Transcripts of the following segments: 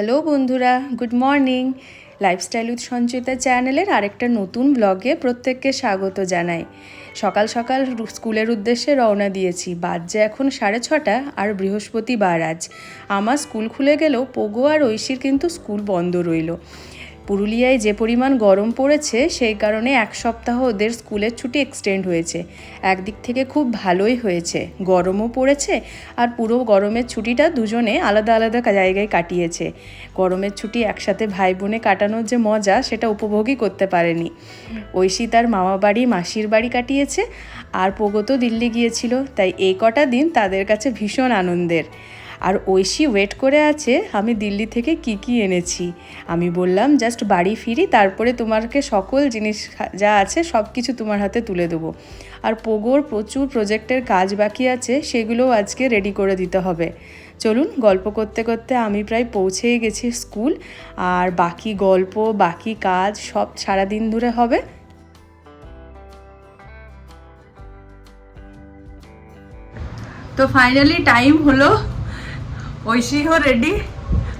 Hello বন্ধুরা, good morning. Lifestyle with Sanchita চ্যানেলের আরেকটা নতুন ব্লগে প্রত্যেককে স্বাগত জানাই। সকাল সকাল স্কুলের উদ্দেশ্যে রওনা দিয়েছি। বাজে এখন সাড়ে ছটা আর বৃহস্পতিবার আজ। আমার স্কুল খুলে গেলেও পোগো আর ঐশীর কিন্তু স্কুল বন্ধ রইল। পুরুলিয়ায় যে পরিমাণ গরম পড়েছে, সেই কারণে এক সপ্তাহ ওদের স্কুলের ছুটি এক্সটেন্ড হয়েছে। একদিক থেকে খুব ভালোই হয়েছে। গরমও পড়েছে আর পুরো গরমের ছুটিটা দুজনে আলাদা আলাদা জায়গায় কাটিয়েছে। গরমের ছুটি একসাথে ভাই বোনে কাটানোর যে মজা, সেটা উপভোগই করতে পারেনি। ঐশী তার মামা বাড়ি, মাসির বাড়ি কাটিয়েছে আর পোগো দিল্লি গিয়েছিল, তাই এই কটা দিন তাদের কাছে ভীষণ আনন্দের। আর ঐশী ওয়েট করে আছে, আমি দিল্লি থেকে কি কি এনেছি। আমি বললাম জাস্ট বাড়ি ফিরি, তারপরে তোমাকে সকল জিনিস যা আছে সব কিছু তোমার হাতে তুলে দেবো। আর পোগোর প্রচুর প্রজেক্টের কাজ বাকি আছে, সেগুলোও আজকে রেডি করে দিতে হবে। চলুন, গল্প করতে করতে আমি প্রায় পৌঁছেই গেছি স্কুল। আর বাকি গল্প, বাকি কাজ সব সারাদিন ধরে হবে। তো ফাইনালি টাইম হলো। ঐশীও রেডি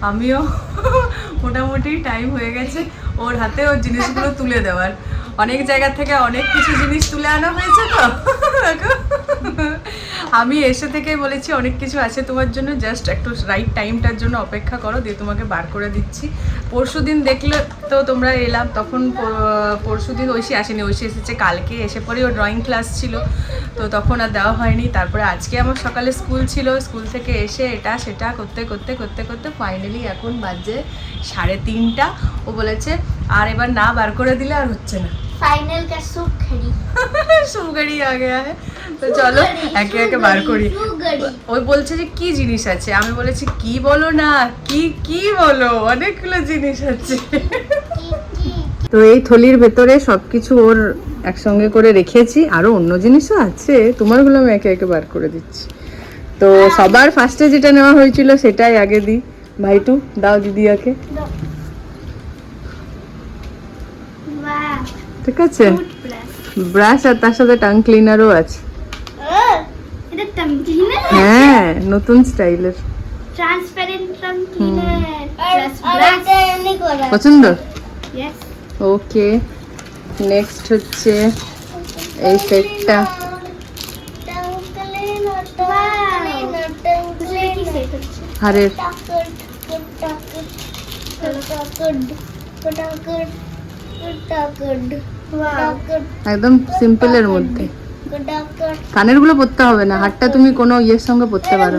আমিও মোটামুটি টাইম হয়ে গেছে ওর হাতে ওর জিনিসগুলো তুলে দেওয়ার অনেক জায়গা থেকে অনেক কিছু জিনিস তুলে আনা হয়েছে তো। আমি এসে থেকে বলেছি, অনেক কিছু আছে তোমার জন্য জাস্ট একটু রাইট টাইমটার জন্য অপেক্ষা করো, দিয়ে তোমাকে বার করে দিচ্ছি। পরশু দিন দেখলে তো তোমরা এলাম, তখন পরশু দিন ঐশী আসেনি, ঐশী এসেছে কালকে, এসে পরে ও ড্রয়িং ক্লাস ছিল, তো তখন আর দেওয়া হয়নি। তারপরে আজকে আমার সকালে স্কুল ছিল স্কুল থেকে এসে এটা সেটা করতে করতে করতে করতে ফাইনালি এখন বাজে সাড়ে তিনটা। ও বলেছে, আর এবার না বার করে দিলে আর হচ্ছে না। फाइनल का सुख खड़ी সুগারি আ গয়া হ্যাঁ তো চলো একে একে বার করি সুগারি ওই বলছে যে কি জিনিস আছে আমি বলেছি কি বলো না কি কি বলো অনেকগুলো জিনিস আছে তো এই থলির ভেতরে সবকিছু ওর একসঙ্গে করে রেখেছি আরো অন্য জিনিসও আছে তোমারগুলো আমি একে একে বার করে দিচ্ছি তো সবার ফার্স্টে যেটা নেওয়া হয়েছিল সেটাই আগে দিই ভাইটু দাও দিদিয়াকে ঠিক আছে ব্রাশ আর তার সাথে টাং ক্লিনারও আছে হ্যাঁ নতুন স্টাইলের পছন্দ ওকে নেক্সট হচ্ছে এই সেটটা হারের টাকড় একদম সিম্পলের মধ্যে। কানেরগুলো পরতে হবে না হারটা তুমি কোনো ইয়ের সঙ্গে পরতে পারো।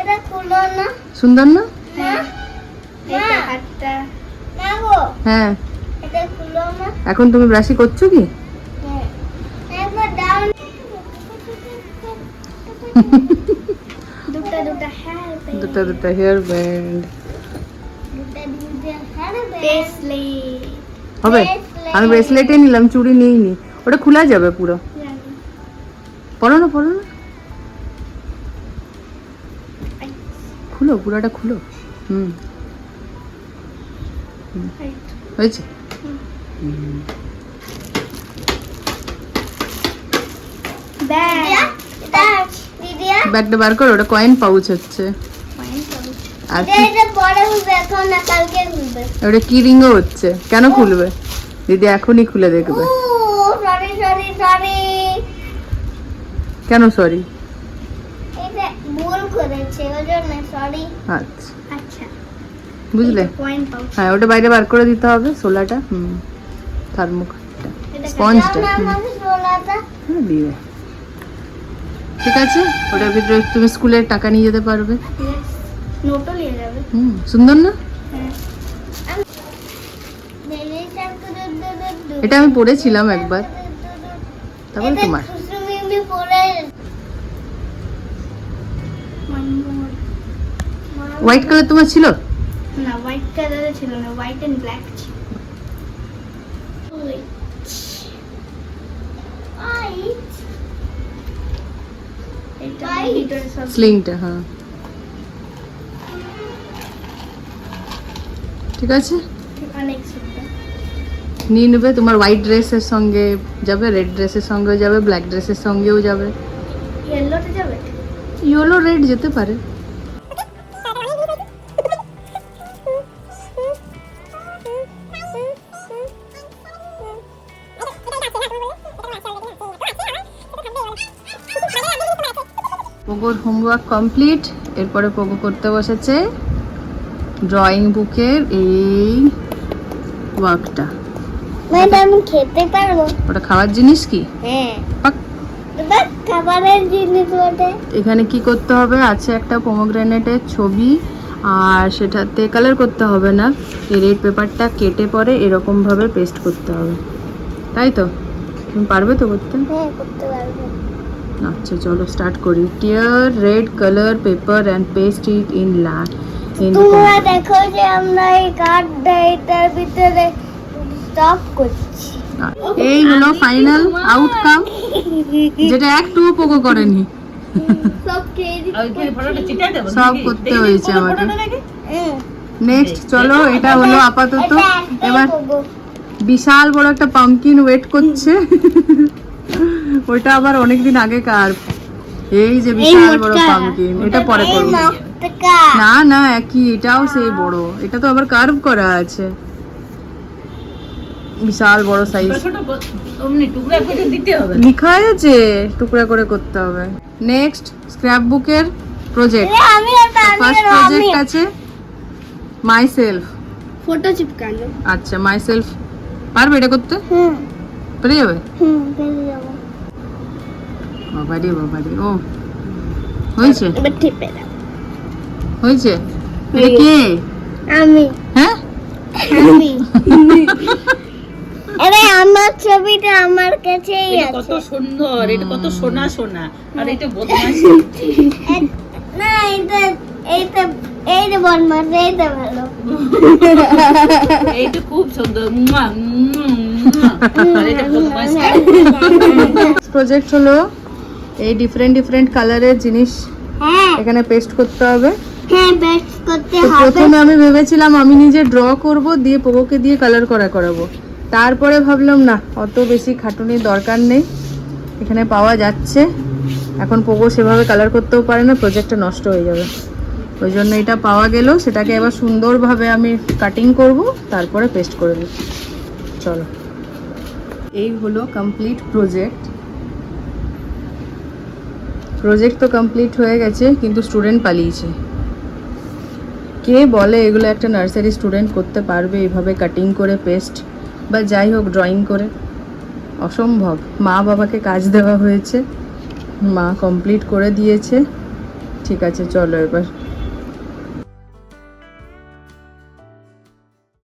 এটা খুলো না। সুন্দর না? হ্যাঁ। হ্যাঁ। না এখন তুমি ব্রাশি করছ কি? হ্যাঁ। দুটা দুটা হ্যাঁ হেয়ার ব্যান্ড হ্যাঁ হবে? আমি ব্রেসলেটে নিলাম চুড়ি নিইনি। ওটা খোলা যাবে পুরো। পরো না পরো না। খুলো পুরোটা খুলো। হুম। হয়েছে? ব্যাগটা বার করো ওটা কয়েন পাউচ হচ্ছে। আর না ওটা কি রিংও হচ্ছে। কেন খুলবে? দিদি এখনই খুলে দেখবে। কেন সরি আচ্ছা। আচ্ছা। বুঝলে? হ্যাঁ ওটা বাইরে বার করে দিতে হবে সোলাটা হুম থার্মোকটটা স্পঞ্জটা হ্যাঁ দিবে ঠিক আছে? ওটার ভিতরে তুমি স্কুলের টাকা নিয়ে যেতে পারবে। নোটও নিয়ে যাবে। হুম সুন্দর না? এটা আমি পড়েছিলাম একবার। তারপরে তোমার। হোয়াইট কালার তোমার ছিল? না হোয়াইট কালারে ছিল না হোয়াইট এন্ড ব্ল্যাক ছিল। এটা স্লিংটা হ্যাঁ। ঠিক আছে? অনেক সুন্দর। নিয়ে নেবে তোমার হোয়াইট ড্রেসের সঙ্গে যাবে রেড ড্রেসের সঙ্গেও যাবে ব্ল্যাক ড্রেসের সঙ্গেও যাবে। ইয়েলো রেড যেতে পারে। পোগোর হোমওয়ার্ক কমপ্লিট এরপরে পোগো করতে বসেছে। ড্রয়িং বুকের এই ওয়ার্কটা খেতে পারব। ওটা খাওয়ার জিনিস কি? হ্যাঁ। খাবারের জিনিস ওঠে এখানে কি করতে হবে? আছে একটা পোমোগ্রানেটের ছবি আর সেটাতে কালার করতে হবে না। রেড পেপারটা কেটে পরে এরকম ভাবে পেস্ট করতে হবে। তাই তো? তুমি পারবে তো করতে? হ্যাঁ করতে পারব। আচ্ছা চলো স্টার্ট করি। Tear red colour paper and paste it in লা তোমরা দেখো যে আমরা এই কার্ডটা এটার ভিতরে স্টপ করছি। এই হলো ফাইনাল আউটকাম যেটা একটুও পোকো করেনি। সব করতে হয়েছে আমাকে নেক্সট চলো এটা হলো আপাতত। এবার বিশাল বড় একটা পাম্পকিন ওয়েট করছে। ওইটা আবার অনেকদিন আগে কার এই যে বিশাল বড় পাম্পকিন এটা পরে করব। না না একই এটাও সেই বড়। এটা তো আবার কার্ভ করা আছে। বিশাল বড় সাইজ লিখা আছে টুকরা করে করতে হবে। নেক্সট স্ক্র্যাপ বুকের প্রজেক্ট ফার্স্ট প্রজেক্ট আছে মাই সেলফ ফটো চিপকানো আচ্ছা মাই সেলফ পারবে এটা করতে? হুম। পেরে যাবে? হুম পেরে যাব। বাবারে বাবারে ও। হয়েছে? এবার টিপে দাও। হয়েছে? এটা কে? আমি। হ্যাঁ? আমি। আরে আমার ছবিটা আমার কাছেই কত সুন্দর এটা কত সোনা সোনা। আর এটা বদমাশ। না এটা এইটা এইটা বদমাস এইটা ভালো। এইটা খুব সুন্দর। মুয়া, বদমাশ। প্রজেক্ট হলো এই ডিফারেন্ট ডিফারেন্ট কালারের জিনিস হ্যাঁ। এখানে পেস্ট করতে হবে। হ্যাঁ বেস্ট করতে হবে। প্রথমে আমি ভেবেছিলাম আমি নিজে ড্র করব দিয়ে পোকোকে দিয়ে কালার করা করাবো। তারপরে ভাবলাম, না, অত বেশি খাটুনির দরকার নেই। এখানে পাওয়া যাচ্ছে। এখন পোকো সেভাবে কালার করতেও পারে না প্রজেক্টটা নষ্ট হয়ে যাবে। ওই জন্য এটা পাওয়া গেল। সেটাকে এবার সুন্দরভাবে আমি কাটিং করব, তারপরে পেস্ট করে দেব চলো। এই হলো কমপ্লিট প্রজেক্ট প্রজেক্ট তো কমপ্লিট হয়ে গেছে, কিন্তু স্টুডেন্ট পালিয়েছে। কে বলে এগুলো একটা নার্সারি স্টুডেন্ট করতে পারবে এইভাবে কাটিং করে পেস্ট বা যাই হোক ড্রয়িং করে। অসম্ভব। মা বাবাকে কাজ দেওয়া হয়েছে। মা কমপ্লিট করে দিয়েছে। ঠিক আছে, চলো এবার।